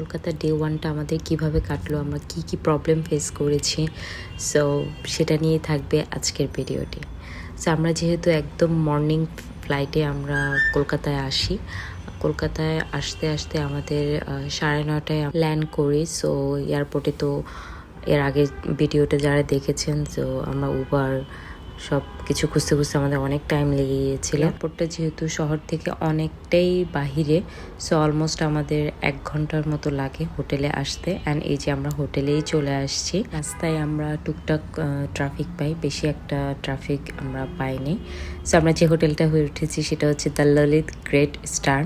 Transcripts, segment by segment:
কলকাতার ডে ওয়ানটা আমাদের কীভাবে কাটলো, আমরা কি কি প্রবলেম ফেস করেছি সো সেটা নিয়ে থাকবে আজকের ভিডিওটি সো আমরা যেহেতু একদম মর্নিং ফ্লাইটে আমরা কলকাতায় আসি, কলকাতায় আসতে আসতে আমাদের সাড়ে নটায় ল্যান্ড করি সো এয়ারপোর্টে তো এর আগে ভিডিওটা যারা দেখেছেন তো আমরা উবার সব কিছু খুঁজতে খুঁজতে আমাদের অনেক টাইম লেগে গিয়েছিল। এয়ারপোর্টটা যেহেতু শহর থেকে অনেকটাই বাহিরে সো অলমোস্ট আমাদের এক ঘণ্টার মতো লাগে হোটেলে আসতে। অ্যান্ড এই যে আমরা হোটেলেই চলে আসছি। রাস্তায় আমরা টুকটাক ট্রাফিক পাই। বেশি একটা ট্রাফিক আমরা পাইনি। সো আমরা যে হোটেলটা হয়ে উঠেছি সেটা হচ্ছে দ্য ললিত গ্রেট স্টার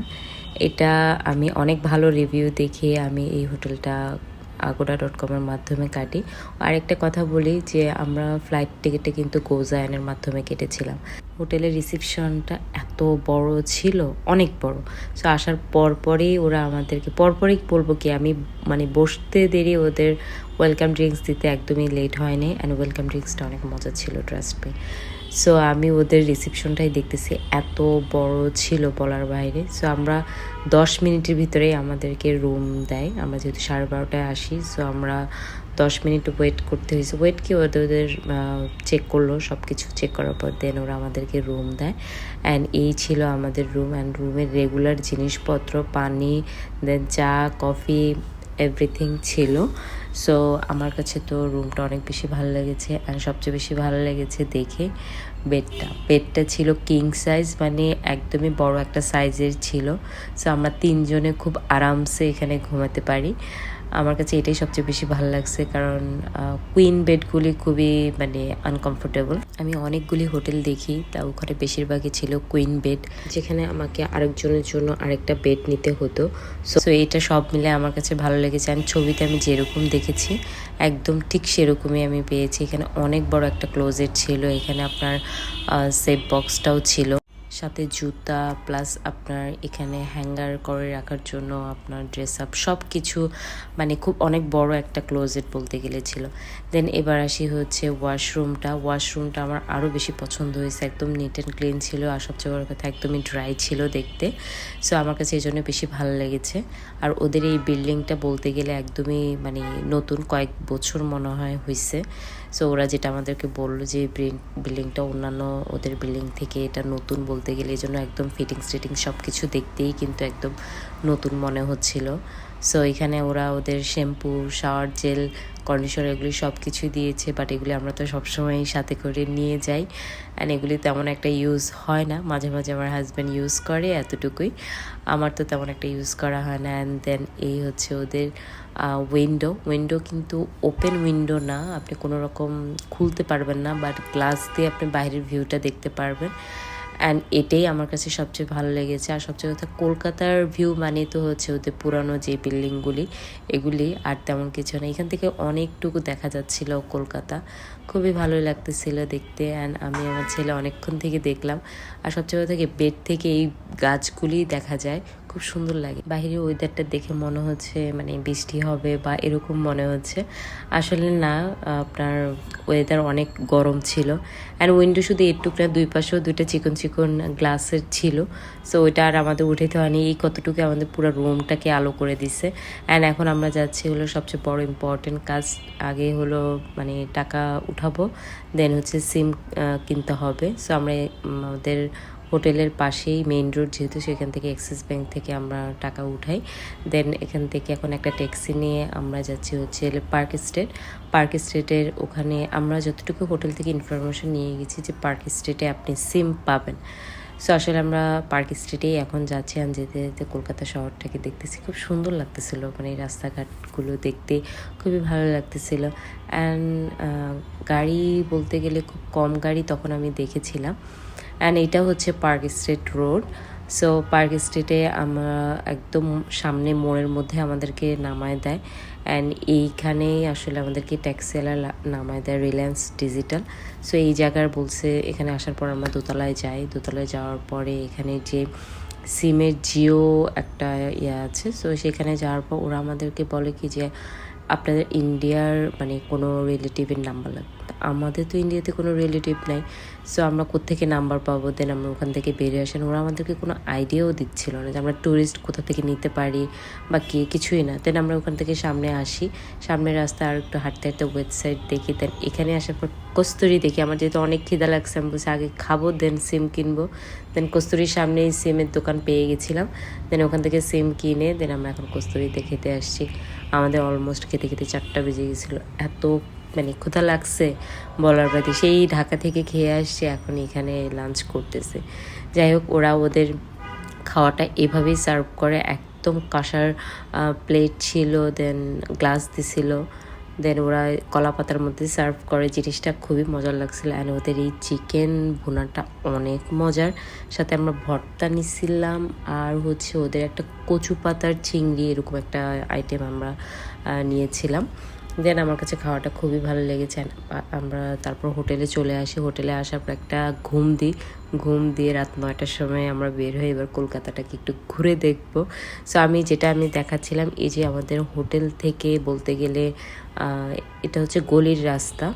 এটা আমি অনেক ভালো রিভিউ দেখে আমি এই হোটেলটা আগোডা ডট কমের মাধ্যমে কাটি। আর একটা কথা বলি যে, আমরা ফ্লাইট টিকিটে কিন্তু গোজায়নের মাধ্যমে কেটেছিলাম। হোটেলের রিসিপশনটা এত বড় ছিল, অনেক বড়। সো আসার পর পরেই ওরা আমাদেরকে পরপরই বলব কি, আমি মানে বসতে দেরি, ওদের ওয়েলকাম ড্রিঙ্কস দিতে একদমই লেট হয়নি। অ্যান্ড ওয়েলকাম ড্রিঙ্কসটা অনেক মজা ছিল ট্রাস্ট পে সো আমি ওদের রিসিপশনটাই দেখতেছি। এত বড় ছিল বলার বাইরে। সো আমরা দশ মিনিটের ভিতরেই আমাদেরকে রুম দেয়। আমরা যেহেতু সাড়ে বারোটায় আসি সো আমরা দশ মিনিট ওয়েট করতে হয়েছে। ওয়েট কি? ওদের ওদের চেক করল। সব কিছু চেক করার পর দেন ওরা আমাদেরকে রুম দেয়। অ্যান্ড এই ছিল আমাদের রুম অ্যান্ড রুমের রেগুলার জিনিসপত্র, পানি দেন চা কফি এভরিথিং ছিল। সো আমার কাছে তো রুমটা অনেক বেশি ভালো লেগেছে অ্যান্ড সবচেয়ে বেশি ভালো লেগেছে দেখে বেডটা বেডটা ছিল কিং সাইজ মানে একদমই বড় একটা সাইজের ছিল। সো আমরা তিনজনে খুব আরামসে এখানে ঘুমাতে পারি। আমার কাছে এটাই সবচেয়ে বেশি ভালো লাগছে, কারণ কুইন বেডগুলি খুবই মানে আনকমফোর্টেবল আমি অনেকগুলি হোটেল দেখি তা ওখানে বেশিরভাগই ছিল কুইন বেড যেখানে আমাকে আরেকজনের জন্য আরেকটা বেড নিতে হতো। সো এটা সব মিলে আমার কাছে ভালো লেগেছে। আর ছবিতে আমি যেরকম দেখেছি, একদম ঠিক সেরকমই আমি পেয়েছি। এখানে অনেক বড় একটা ক্লোজেট ছিল, এখানে আপনার সেফ বক্সটাও ছিল। সাথে জুতা প্লাস আপনার এখানে হ্যাঙ্গার করে রাখার জন্য আপনার ড্রেস আপ সব কিছু মানে খুব অনেক বড় একটা ক্লোজেট বলতে গেলে ছিল। দেন এবার আসি হচ্ছে ওয়াশরুমটা ওয়াশরুমটা আমার আরও বেশি পছন্দ হয়েছে। একদম নিট অ্যান্ড ক্লিন ছিল আর সবচেয়ে বড় কথা একদমই ড্রাই ছিল দেখতে। সো আমার কাছে এই জন্য বেশি ভালো লেগেছে। আর ওদের এই বিল্ডিংটা বলতে গেলে একদমই মানে নতুন কয়েক বছর মনে হয় হয়েছে সো ওরা যেটা আমাদেরকে বলল যে বিল্ডিংটা অন্যান্য ওদের বিল্ডিং থেকে এটা নতুন বলতে গেলে এই জন্য একদম ফিটিংস টিটিংস সব কিছু দেখতেই কিন্তু একদম নতুন মনে হচ্ছিল। সো এখানে ওরা ওদের শ্যাম্পু শাওয়ার জেল কন্ডিশনার এগুলি সব কিছুই দিয়েছে বাট এগুলি আমরা তো সবসময় সাথে করে নিয়ে যাই। অ্যান্ড এগুলি তেমন একটা ইউজ হয় না। মাঝে মাঝে আমার হাজব্যান্ড ইউজ করে এতটুকুই। আমার তো তেমন একটা ইউজ করা হয় না। অ্যান্ড দেন এই হচ্ছে ওদের উইন্ডো উইন্ডো কিন্তু ওপেন উইন্ডো না। আপনি কোনো রকম খুলতে পারবেন না বাট গ্লাস দিয়ে আপনি বাইরের ভিউটা দেখতে পারবেন। অ্যান্ড এটাই আমার কাছে সবচেয়ে ভালো লেগেছে। আর সবচেয়ে কথা, কলকাতার ভিউ মানে তো হচ্ছে ওদের পুরানো যে বিল্ডিংগুলি এগুলি আর তেমন কিছু না। এখান থেকে অনেকটুকু দেখা যাচ্ছিল কলকাতা। খুবই ভালো লাগতেছিল দেখতে। অ্যান্ড আমি আমার ছেলে অনেকক্ষণ থেকে দেখলাম। আর সবচেয়ে কথা থেকে বেড থেকে এই গাছগুলি দেখা যায় খুব সুন্দর লাগে। বাইরের ওয়েদারটা দেখে মনে হচ্ছে মানে বৃষ্টি হবে বা এরকম মনে হচ্ছে। আসলে না, আপনার ওয়েদার অনেক গরম ছিল। অ্যান্ড উইন্ডো শুধু একটুক না দুই পাশেও দুইটা চিকন চিকন গ্লাসের ছিল। সো ওইটা আর আমাদের উঠাতে হয়নি। এই কতটুকু আমাদের পুরো রুমটাকে আলো করে দিছে। অ্যান্ড এখন আমরা যাচ্ছি হলো সবচেয়ে বড় ইম্পর্টেন্ট কাজ। আগে হলো মানে টাকা উঠাবো দেন হচ্ছে সিম কিনতে হবে। সো আমরা আমাদের হোটেলের পাশেই মেইন রোড যেহেতু সেখান থেকে অ্যাক্সিস ব্যাংক থেকে আমরা টাকা উঠাই। দেন এখান থেকে এখন একটা ট্যাক্সি নিয়ে আমরা যাচ্ছি হচ্ছে পার্ক স্ট্রিট পার্ক স্ট্রিটের ওখানে আমরা যতটুকু হোটেল থেকে ইনফরমেশন নিয়ে গেছি যে পার্ক স্ট্রিটে আপনি সিম পাবেন। সো আসলে আমরা পার্ক স্ট্রিটেই এখন যাচ্ছি আর যেতে যেতে কলকাতা শহরটাকে দেখতেছি। খুব সুন্দর লাগতেছিল মানে এই রাস্তাঘাটগুলো দেখতে খুবই ভালো লাগতেছিল। অ্যান্ড গাড়ি বলতে গেলে খুব কম গাড়ি তখন আমি দেখেছিলাম। অ্যান্ড এটা হচ্ছে Park Street road so Park স্ট্রিটে আমরা একদম সামনে মোড়ের মধ্যে আমাদেরকে নামায় দেয়। অ্যান্ড এইখানেই আসলে আমাদেরকে ট্যাক্সিওয়ালা নামায় দেয় রিলায়েন্স ডিজিটাল সো এই জায়গার বলছে, এখানে আসার পর আমরা দোতলায় যাই। দোতলায় যাওয়ার পরে এখানে যে সিমের জিও একটা ইয়ে আছে। সো সেখানে যাওয়ার পর ওরা আমাদেরকে বলে কি যে আপনাদের ইন্ডিয়ার মানে কোনো রিলেটিভের নাম্বার লাগবে আমাদের তো ইন্ডিয়াতে কোনো রিলেটিভ নাই। সো আমরা কোথেকে নাম্বার পাবো? দেন আমরা ওখান থেকে বেরিয়ে আসেন। ওরা আমাদেরকে কোনো আইডিয়াও দিচ্ছিল না যে আমরা ট্যুরিস্ট কোথা থেকে নিতে পারি বা কে, কিছুই না। দেন আমরা ওখান থেকে সামনে আসি। সামনের রাস্তা আর একটু হাঁটতে হাঁটতে ওয়েবসাইট দেখি। দেন এখানে আসার পর কস্তুরি দেখি। আমার যেহেতু অনেক খিদা লাগছে, আমি বলছি আগে খাব দেন সিম কিনবো। দেন কস্তুরির সামনেই সিমের দোকান পেয়ে গেছিলাম। দেন ওখান থেকে সিম কিনে দেন আমরা এখন কস্তুরিতে খেতে আসছি। আমাদের অলমোস্ট খেতে খেতে চারটা বেজে গেছিল। এত মানে ক্ষুধা লাগছে বলার বাদে। সেই ঢাকা থেকে খেয়ে আসছে, এখন এখানে লাঞ্চ করতেছে। যাই হোক, ওরা ওদের খাওয়াটা এভাবেই সার্ভ করে। একদম কাঁসার প্লেট ছিল দেন গ্লাস দিছিল। দেন ওরা কলা পাতার মধ্যে সার্ভ করে। জিনিসটা খুবই মজার লাগছিল। অ্যান্ড ওদের এই চিকেন ভুনাটা অনেক মজার। সাথে আমরা ভর্তা নিছিলাম। আর হচ্ছে ওদের একটা কচু পাতার চিংড়ি এরকম একটা আইটেম আমরা নিয়েছিলাম। দেন আমার কাছে খাওয়াটা খুবই ভালো লেগেছে। আমরা তারপর হোটেলে চলে আসি। হোটেলে আসার পর একটা ঘুম দিই। ঘুম দিয়ে রাত নয়টার সময় আমরা বের হয়ে এবার কলকাতাটাকে একটু ঘুরে দেখব। সো আমি যেটা আমি দেখাচ্ছিলাম, এই যে আমাদের হোটেল থেকে বলতে গেলে এটা হচ্ছে গলির রাস্তা।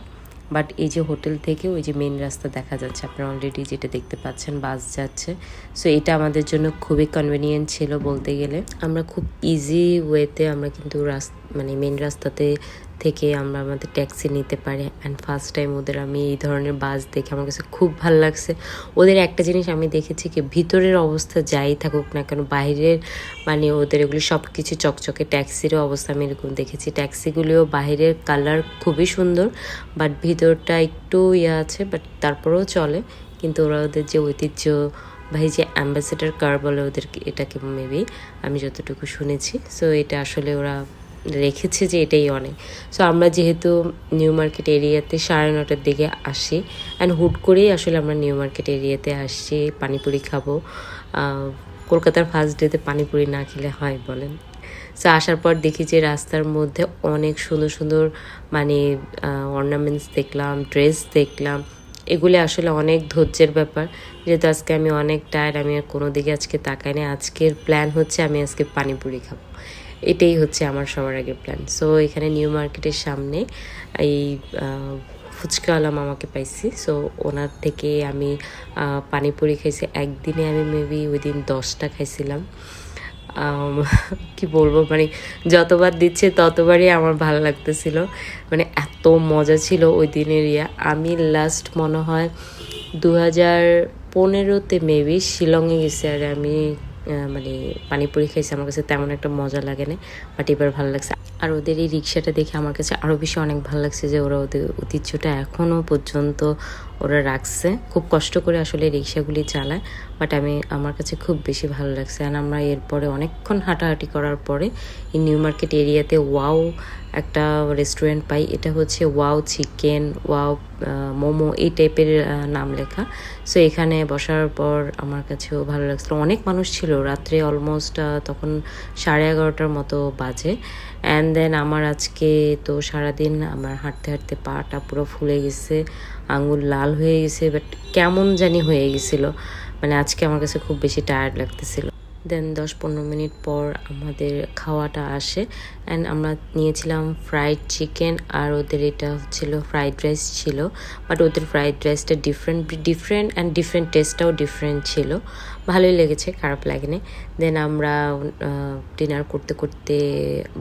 বাট এই যে হোটেল থেকে ওই যে মেন রাস্তা দেখা যাচ্ছে, আপনারা অলরেডি যেটা দেখতে পাচ্ছেন, বাস যাচ্ছে। সো এটা আমাদের জন্য খুবই কনভিনিয়েন্ট ছিল বলতে গেলে। আমরা খুব ইজি ওয়েতে আমরা কিন্তু রাস্তা মানে মেন রাস্তাতে থেকে আমরা আমাদের ট্যাক্সি নিতে পারি। অ্যান্ড ফার্স্ট টাইম ওদের আমি এই ধরনের বাস দেখে আমার কাছে খুব ভালো লাগছে। ওদের একটা জিনিস আমি দেখেছি কি, ভিতরের অবস্থা যাই থাকুক না কেন বাইরের মানে ওদের এগুলি সব কিছু চকচকে ট্যাক্সিরও অবস্থা আমি এরকম দেখেছি। ট্যাক্সিগুলিও বাইরের কালার খুবই সুন্দর বাট ভিতরটা একটু ইয়ে আছে বাট তারপরেও চলে। কিন্তু ওরা ওদের যে ঐতিহ্য ভাই যে অ্যাম্বাসেডার কার বলে ওদেরকে, এটাকে মেবি আমি যতটুকু শুনেছি। সো এটা আসলে ওরা রেখেছে যে এটাই অনেক। সো আমরা যেহেতু নিউ মার্কেট এরিয়াতে সাড়ে নটার দিকে আসি অ্যান্ড হুট করেই আসলে আমরা নিউ মার্কেট এরিয়াতে আসছি পানিপুরি খাব। কলকাতার ফার্স্ট ডেতে পানিপুরি না খেলে হয় বলেন। সো আসার পর দেখি যে রাস্তার মধ্যে অনেক সুন্দর সুন্দর মানে অর্নামেন্টস দেখলাম ড্রেস দেখলাম। এগুলি আসলে অনেক ধৈর্যের ব্যাপার। যেহেতু আজকে আমি অনেক টায়ার্ড আমি আর কোনো দিকে আজকে তাকাই না আজকের প্ল্যান হচ্ছে আমি আজকে পানিপুরি খাব। এটাই হচ্ছে আমার সবার আগে প্ল্যান সো এখানে নিউ মার্কেটের সামনে এই আহ, ফুচকাওয়ালা মামাকে পাইছি। সো ওনার থেকে আমি পানিপুরি খাইছি। একদিনে আমি মেবি ওই দিন দশটা খাইছিলাম। কি বলব? মানে যতবার দিচ্ছে ততবারই আমার ভালো লাগতেছিল। মানে এত মজা ছিল ওই দিনের ইয়া। আমি লাস্ট মনে হয় দু হাজার পনেরোতে মেবি শিলংয়ে গেছি। আর আমি মানে পানিপুরি খাইছে, আমার কাছে তেমন একটা মজা লাগে না বাট এবার ভালো লাগছে। আর ওদের এই রিক্সাটা দেখে আমার কাছে আরও বেশি অনেক ভালো লাগছে যে ওরা ওদের ঐতিহ্যটা এখনও পর্যন্ত ওরা রাখছে। খুব কষ্ট করে আসলে রিক্সাগুলি চালায় বাট আমি, আমার কাছে খুব বেশি ভালো লাগছে। আর আমরা এরপরে অনেকক্ষণ হাঁটাহাঁটি করার পরে এই নিউ মার্কেট এরিয়াতে ওয়াও একটা রেস্টুরেন্ট পাই। এটা হচ্ছে ওয়াও চিকেন, ওয়াও মোমো এই টাইপের নাম লেখা। সো এখানে বসার পর আমার কাছেও ভালো লাগছিল। অনেক মানুষ ছিল। রাত্রে অলমোস্ট তখন সাড়ে এগারোটার মতো বাজে। অ্যান্ড দেন আমার আজকে তো সারাদিন আমার হাঁটতে হাঁটতে পাটা পুরো ফুলে গেছে। আঙুল লাল হয়ে গেছে বাট কেমন জানি হয়ে গেছিল। মানে আজকে আমার কাছে খুব বেশি টায়ার্ড লাগতেছিল। দেন দশ পনেরো মিনিট পর আমাদের খাওয়াটা আসে অ্যান্ড আমরা নিয়েছিলাম ফ্রাইড চিকেন আর ওদের এটা হচ্ছিল ফ্রাইড রাইস ছিল। বাট ওদের ফ্রাইড রাইসটা ডিফারেন্ট ডিফারেন্ট অ্যান্ড ডিফারেন্ট টেস্টটাও ডিফারেন্ট ছিল। ভালোই লেগেছে, খারাপ লাগেনি। দেন আমরা ডিনার করতে করতে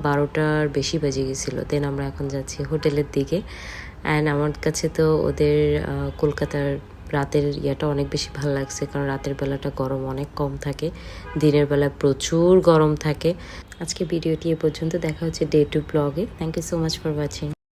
বারোটার বেশি বেজে গেছিল। দেন আমরা এখন যাচ্ছি হোটেলের দিকে। অ্যান্ড আমার কাছে তো ওদের কলকাতার রাতের ইয়েটা অনেক বেশি ভালো লাগছে। কারণ রাতের বেলাটা গরম অনেক কম থাকে। দিনের বেলা প্রচুর গরম থাকে। আজকে ভিডিওটি এ পর্যন্ত। দেখা হচ্ছে ডে টু ব্লগে। Thank you so much for watching